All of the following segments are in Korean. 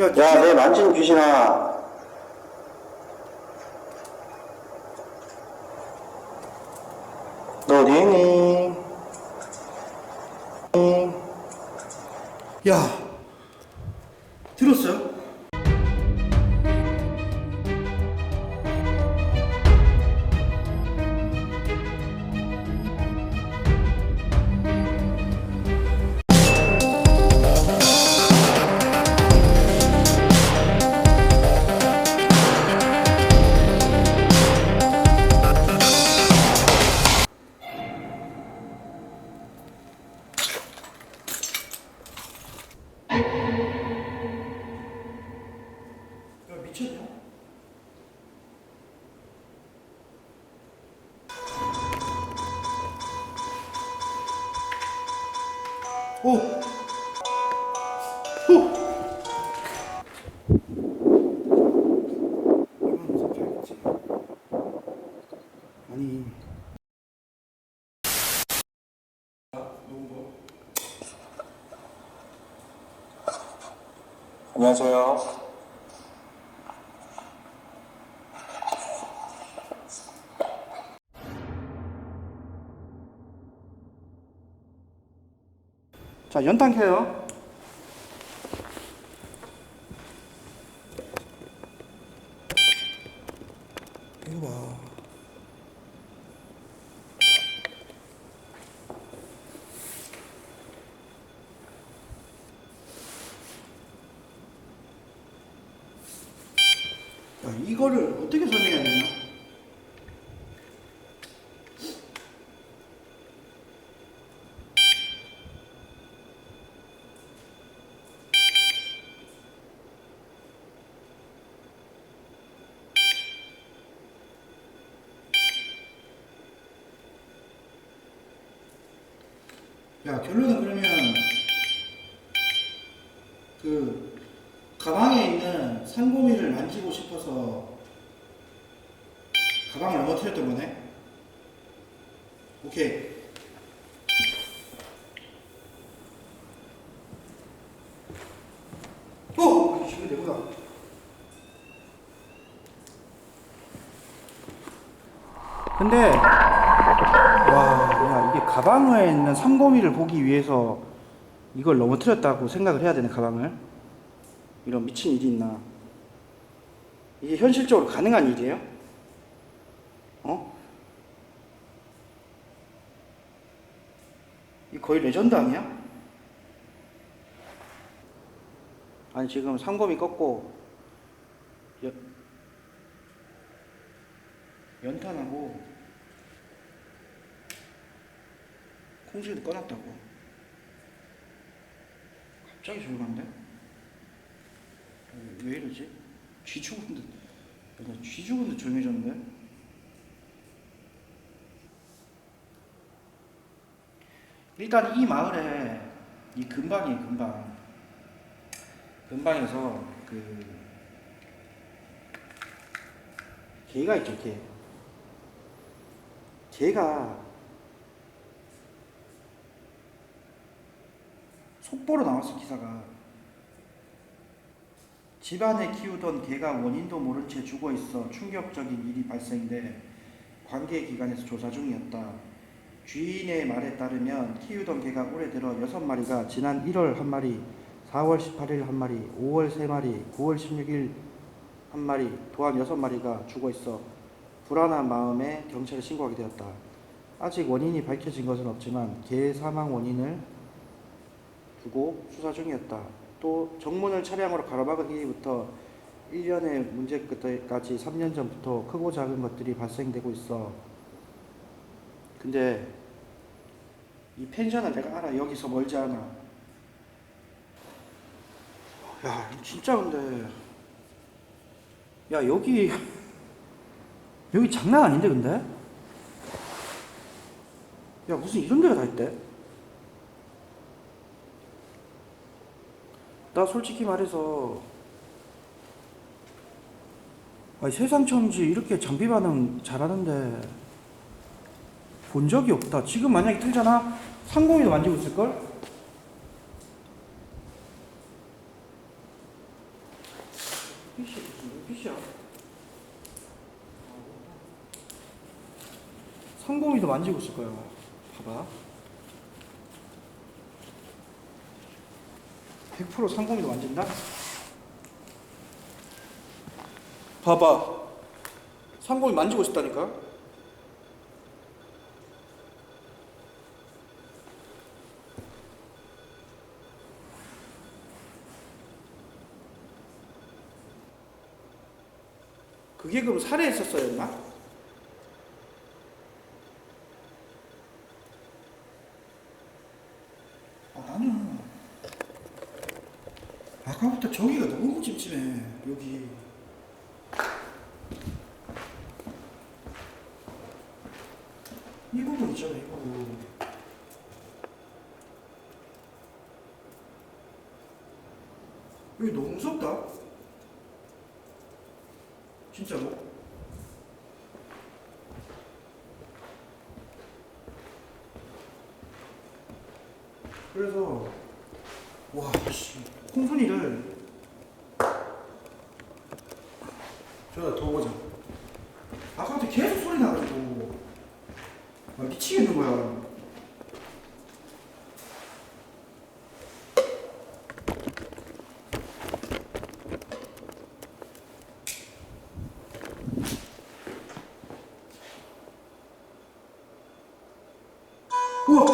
야, 야, 내 만진 귀신아. 너 어디 있니? 야, 오! 오! 아니. 안녕하세요. 자, 연탄 켜요. 이거 봐. 야, 이거를 어떻게 설명해야 되나? 야, 결론은 그러면 그 가방에 있는 상고미를 만지고 싶어서 가방을 넘어뜨렸던 거네? 오케이. 어! 이거 내구다. 근데 가방에 있는 상고미를 보기 위해서 이걸 넘어뜨렸다고 생각을 해야 되네, 가방을. 이런 미친 일이 있나. 이게 현실적으로 가능한 일이에요? 어? 이 거의 레전드 아니야? 아니, 지금 상고미 꺾고, 연, 연탄하고, 콩실도 꺼놨다고. 갑자기 조용한데? 왜- 왜 이러지? 쥐 죽은 듯, 그냥 쥐 죽은 듯 조용해졌는데? 일단 이 마을에 이 근방이에요, 근방. 근방에서 그 개가 있죠, 개. 개가 속보로 나왔어 기사가 집안에 키우던 개가 원인도 모른 채 죽어 있어 충격적인 일이 발생돼 관계 기관에서 조사 중이었다. 주인의 말에 따르면 키우던 개가 올해 들어 여섯 마리가 지난 1월 한 마리, 4월 18일 한 마리, 5월 세 마리, 9월 16일 한 마리, 또한 여섯 마리가 죽어 있어 불안한 마음에 경찰에 신고하게 되었다. 아직 원인이 밝혀진 것은 없지만 개 사망 원인을 두고 수사 중이었다. 또 정문을 차량으로 가로막기부터 1년의 문제 끝까지 3년 전부터 크고 작은 것들이 발생되고 있어. 근데 이 펜션은 내가 알아. 여기서 멀지 않아. 야, 진짜 근데 야, 여기 여기 장난 아닌데 근데? 야, 무슨 이런 데가 다 있대? 나 솔직히 말해서 아니, 세상 처음이지 이렇게 장비 반응 잘하는데 본 적이 없다. 지금 만약에 틀잖아? 상공이도 만지고 있을걸? 빛이 무슨 빛이야? 상공이도 만지고 있을 거야. 봐봐. 100% 상공이도 만진다? 봐봐. 상공이 만지고 있다니까? 그게 그럼 살에 있었어였나? 아, 나는 아까부터 저기가 찜찜해 여기. 이 부분 있잖아 이 부분. 여기 너무 무섭다? 진짜로 그래서 와, 씨, 콩순이를 저기다 더 보자. 아까부터 계속 소리 나가지고 아, 미치겠는 거야. 우와,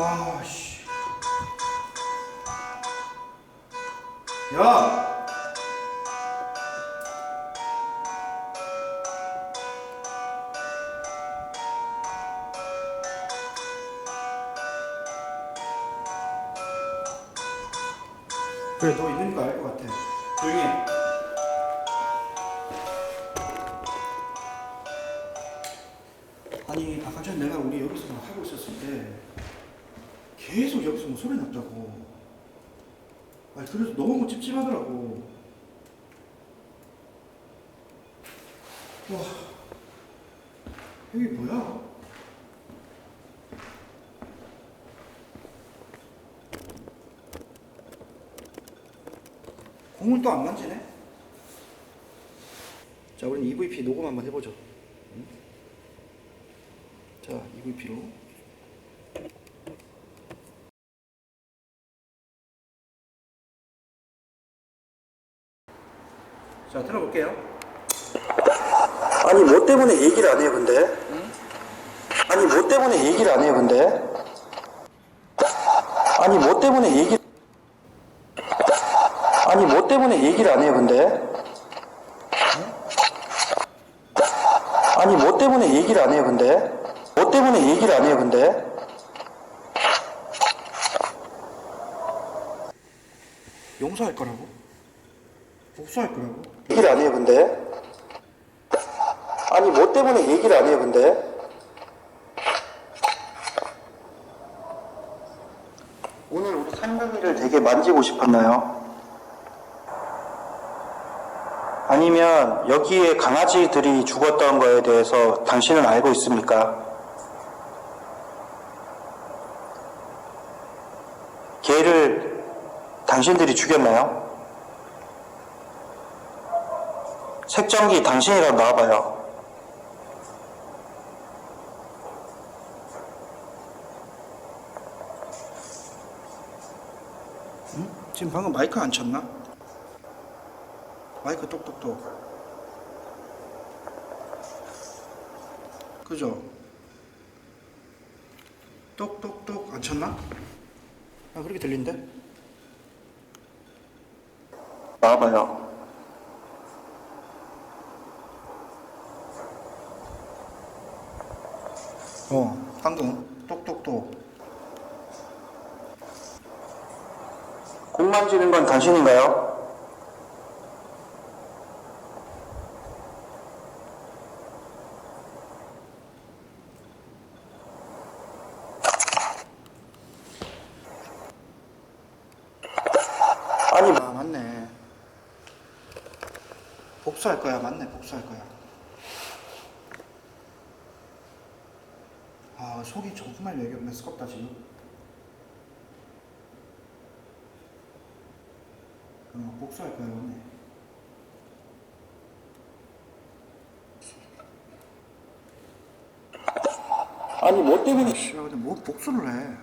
와, 씨. 야! 그래서 너무 찝찝하더라고. 와, 여기 뭐야? 공을 또 안 만지네? 자, 우리는 EVP 녹음 한번 해보죠. 응? 자, EVP로. 자, 들어볼게요. 아니 뭐 때문에 얘기를 안 해요 근데? 아니 뭐 때문에 얘기를 안 해요 근데? 아니 뭐 때문에 얘기 아니 뭐 때문에 얘기를 안 해요 근데? 아니 뭐 때문에 얘기를 안 해요 근데? 뭐 때문에 얘기를 안 해요 근데? 용서할 거라고? 복수할 거라고? 얘기를 안 해요 근데? 아니 뭐 때문에 얘기를 안 해요 근데? 오늘 우리 상금이를 되게 만지고 싶었나요? 아니면 여기에 강아지들이 죽었던 거에 대해서 당신은 알고 있습니까? 개를 당신들이 죽였나요? 색전기 당신이라도 나와봐요. 응? 지금 방금 마이크 안 쳤나? 마이크 똑똑똑. 그죠? 똑똑똑 안 쳤나? 아 그렇게 들린데? 나와봐요. 어 방금 똑똑똑. 공 만지는 건 당신인가요? 아니, 아 맞네. 복수할 거야 맞네 복수할 거야. 아 속이 정말 매겨 메스껍다 지금. 어 복수할 거야 맞네. 아니, 뭐 때문에. 씨, 근데 뭐 복수를 해?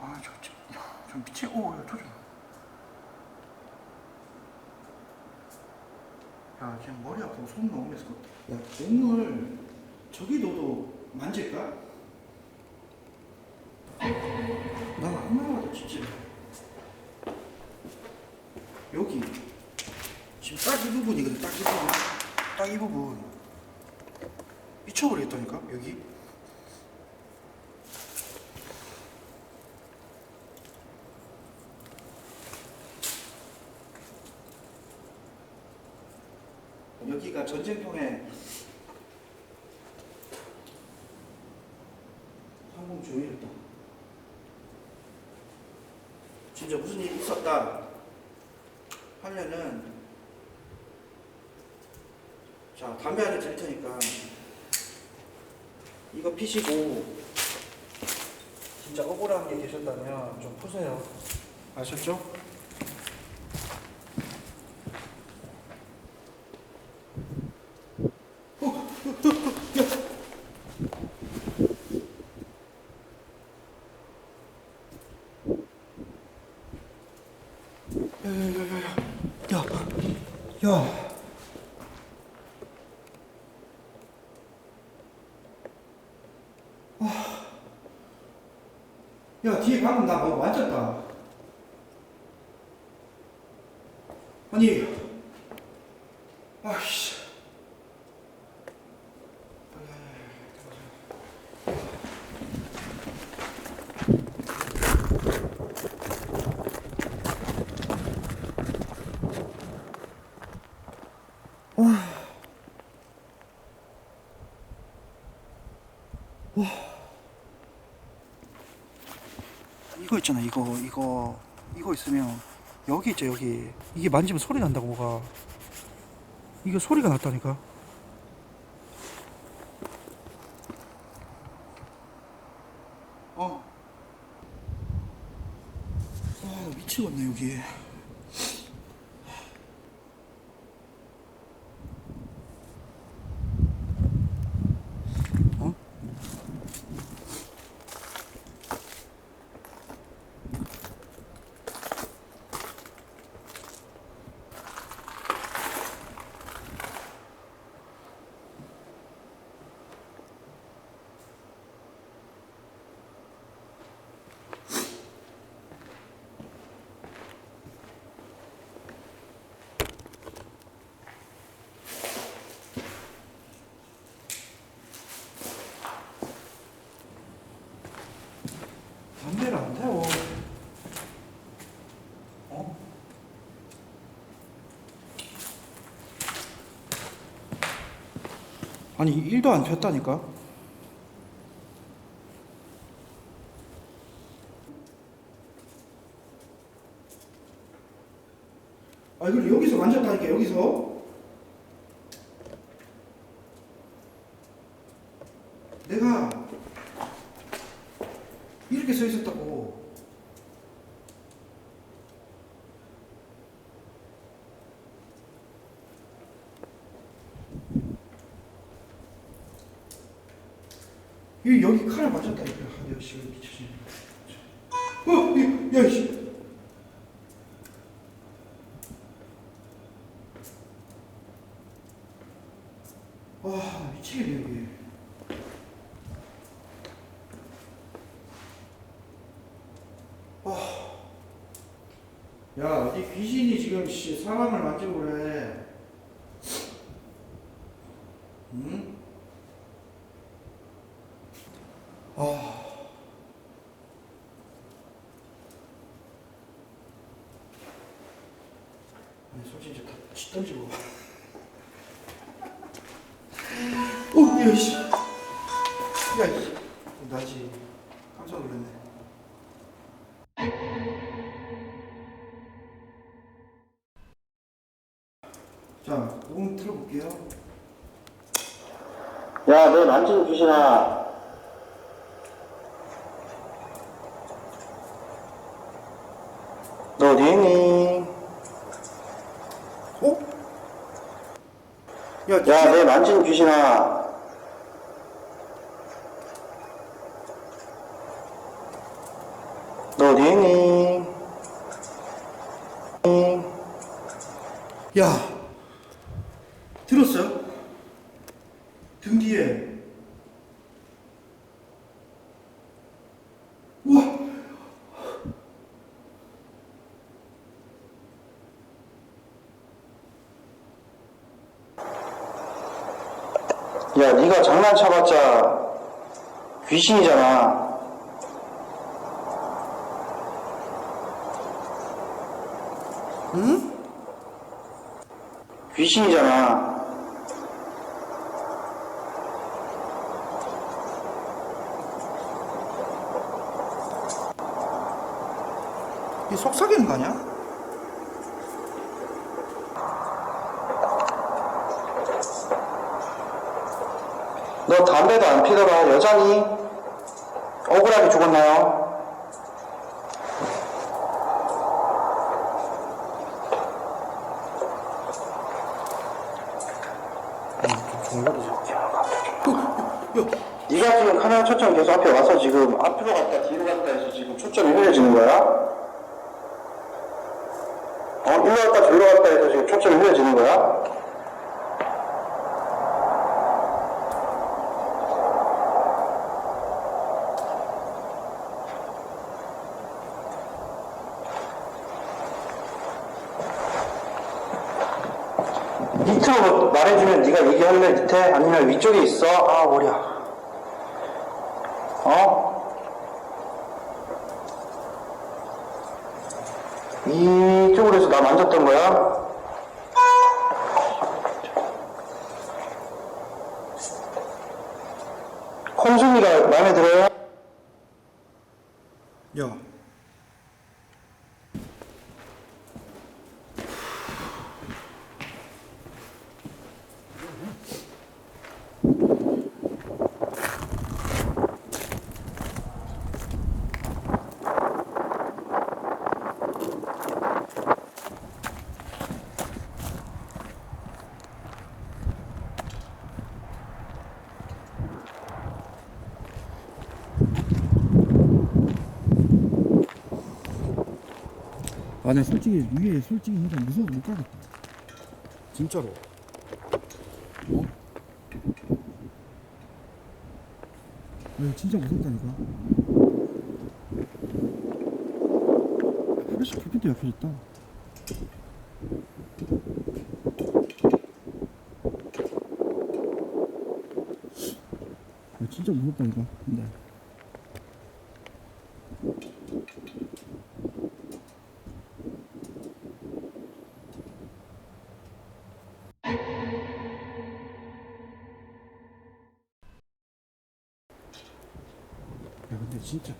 아, 저, 저, 저 미치, 오, 야, 저, 저. 야, 지금 머리 아프고 손 너무 메스껍 야, 공을 저기 너도 만질까? 난 아무나 진짜. 여기. 지금 딱 이 부분이거든, 딱 이 부분. 딱 이 부분. 미쳐버리겠다니까, 여기. 여기가 전쟁통에 항공 조이였다. 진짜 무슨 일이 있었다 하면은 자 담배 하나 드릴 테니까 이거 피시고 진짜 억울한 게 계셨다면 좀 푸세요 아셨죠? 야야야야야 야. 야. 야 뒤에 방금 나뭐 만졌다 아니 아씨 이거 있잖아 이거 이거 이거 있으면 여기 있죠 여기. 이게 만지면 소리 난다고 뭐가. 이거 소리가 났다니까 어. 아, 나 미치겠네 여기 어? 담배를 안 태워. 어? 아니 일도 안 폈다니까. 아 이걸 여기서 만졌다니까 여기서. 내가 이렇게 서 있었다고. 이 여기 칼을 맞았다니까. 아, 역시 미쳐지. 어, 이, 야, 씨. 와, 미치겠네, 여기. 와. 야, 어디 귀신이 지금 씨, 사람을 만지고 그래. 응? 아. 아니, 솔직히 이제 다 던지고. 오, 야, 씨. 야, 씨. 나지. 깜짝 놀랐네. 자, 녹음 틀어볼게요. 야, 내 만진 귀신아. 너 어디 있니? 어? 야, 야, 내 만진 귀신아. 너 어디 있니? 야, 들었어요? 등 뒤에. 우와, 야, 네가 장난쳐봤자 귀신이잖아. 응? 귀신이잖아. 이 속삭이는 거 아니야? 너 담배도 안 피더라. 여자니? 억울하게 죽었나요? 네가 지금 카메라 초점 계속 앞에 와서 지금 앞으로 갔다 뒤로 갔다 해서 지금 초점이 흐려지는 거야? 어? 일로 갔다 저리로 갔다 해서 지금 초점이 흐려지는 거야? 밑으로 뭐 네가 얘기할래 밑에 아니면 위쪽에 있어? 아 머리야. 어? 이쪽으로 해서 나 만졌던 거야? 콩순이가 마음에 들어요? 야. 나 솔직히 위에 솔직히 진짜 무서워 못 가겠다. 진짜로. 어? 야, 진짜 무섭다니까. 하루씩 불빛도 옆에 있다. 야, 진짜 무섭다니까. 근데.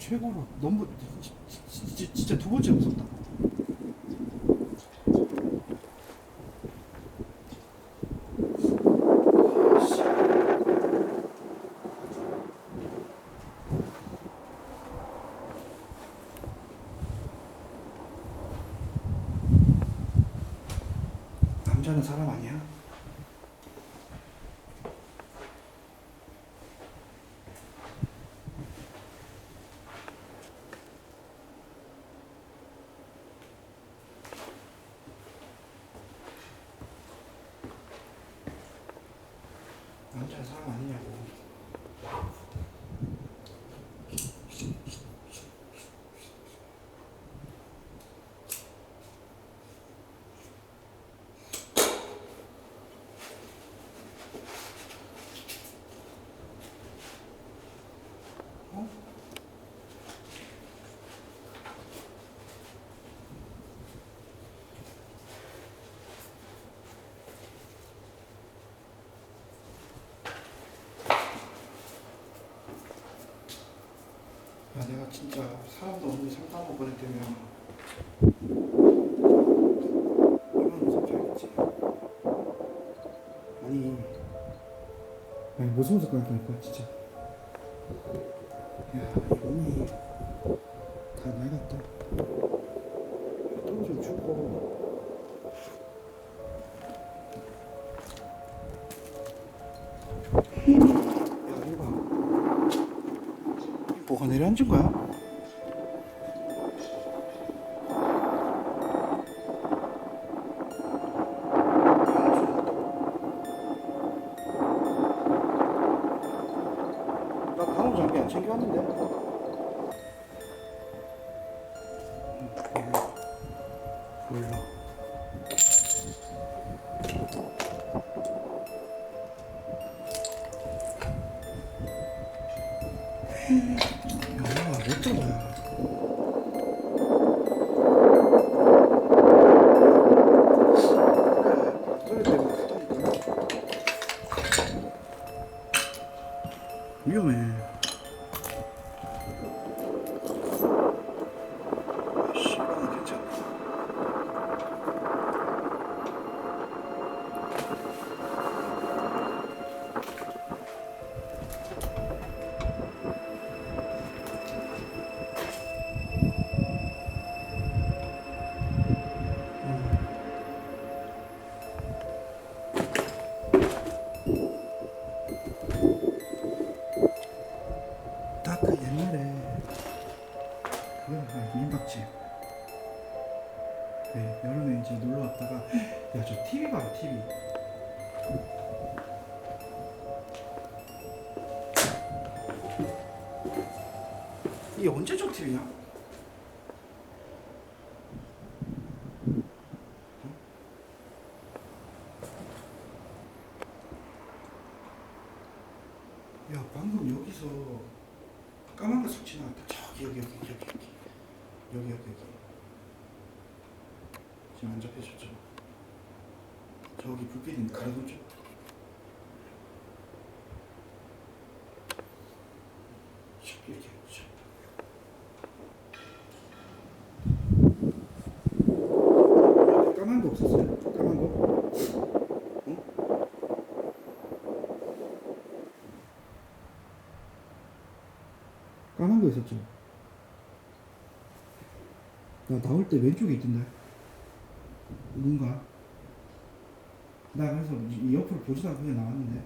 최고로 너무 지- 진짜 두 번째 무섭다. 씨. 남자는 사람 아니야? 사람 아니냐고. 어? 야 내가 진짜 사람도 없는 상담원 보내되면 이건 무섭게 알겠지? 아니. 아니 무서운 것 같다니까 진짜. 야 이분이 다 같다. 떨어져 죽고 뭐가 내려앉은 거야? 나 방금 장비 안 챙겨왔는데. 음, 몰라. 지금 안 잡혀졌죠 저기 불빛? 까만 거? 응? 까만 거 있었죠? 나 나올 때 왼쪽에 있던데 누군가? 나 그래서 이 보지도 않고 그냥 나왔는데.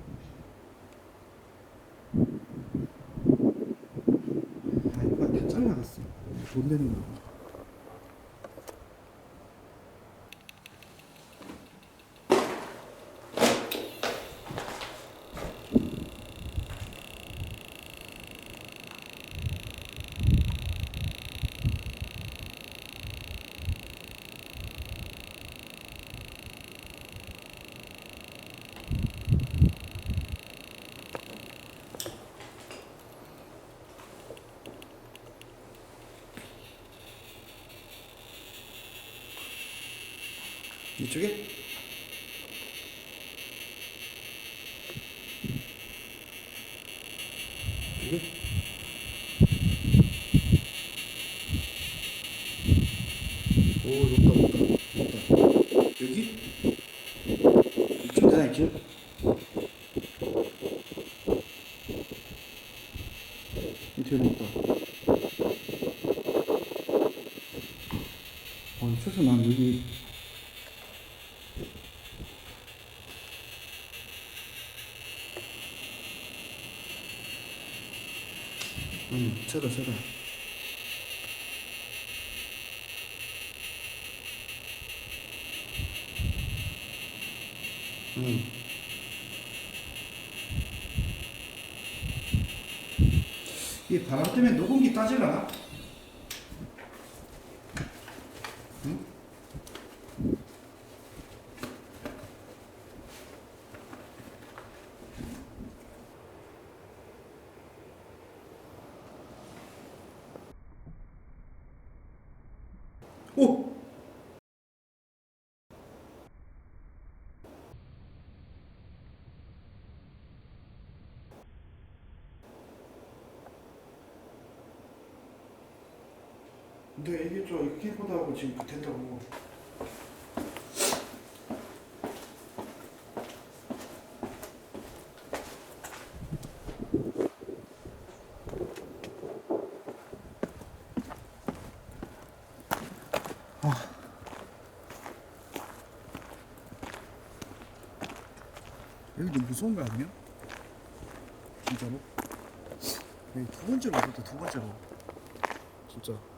아 이거 다 잘라갔어. 돈 되는 거 이쪽에? 이쪽에? 오 높다 높다 높다 여기? 이쪽 되나 이쪽? 음, 세다, 세다. 음. 이 바람 때문에 녹음기 따질라나? 근데 이게 좀 이거 캠코더하고 지금 붙는다고 여기 너무 무서운 거 아니야? 진짜로? 여기 두 번째로 왔다 두 번째로 진짜